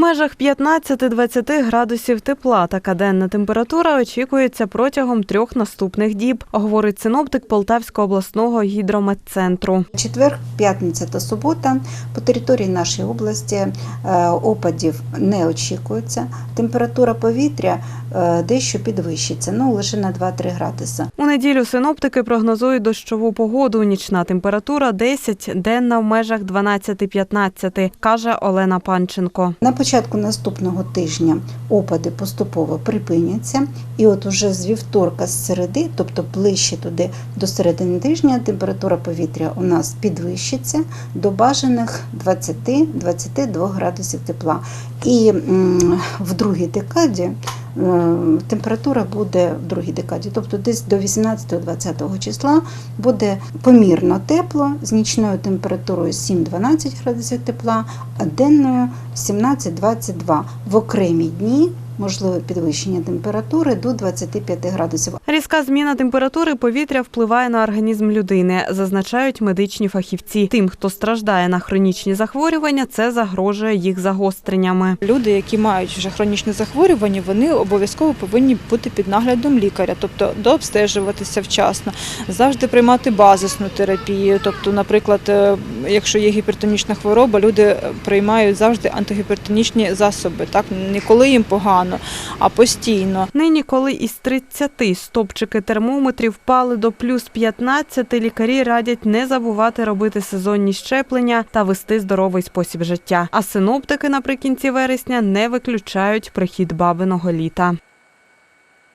межах 15-20 градусів тепла. Така денна температура очікується протягом трьох наступних діб, говорить синоптик Полтавського обласного гідрометцентру. Четвер, п'ятниця та субота по території нашої області е, опадів не очікується. Температура повітря е, дещо підвищиться, ну лише на 2-3 градуси. У неділю синоптики прогнозують дощову погоду. Нічна температура 10, денна в межах 12-15, каже Олена Панченко. На початку наступного тижня опади поступово припиняться, і от уже з вівторка з середи, тобто ближче туди до середини тижня, температура повітря у нас підвищиться до бажаних 20-22 градусів тепла. І в другій декаді температура буде в другій декаді, тобто десь до 18-20 числа буде помірно тепло з нічною температурою 7-12 градусів тепла, а денною 17-22. В окремі дні можливе підвищення температури до 25 градусів. Різка зміна температури повітря впливає на організм людини, зазначають медичні фахівці. Тим, хто страждає на хронічні захворювання, це загрожує їх загостреннями. Люди, які мають вже хронічне захворювання, вони обов'язково повинні бути під наглядом лікаря, тобто дообстежуватися вчасно, завжди приймати базисну терапію. Тобто, наприклад, е, якщо є гіпертонічна хвороба, люди приймають завжди антигіпертонічні засоби. Так не коли їм погано, а постійно. Нині, коли із 30 стопчики термометрів впали до плюс 15, лікарі радять не забувати робити сезонні щеплення та вести здоровий спосіб життя. А синоптики наприкінці вересня не виключають прихід бабиного літа.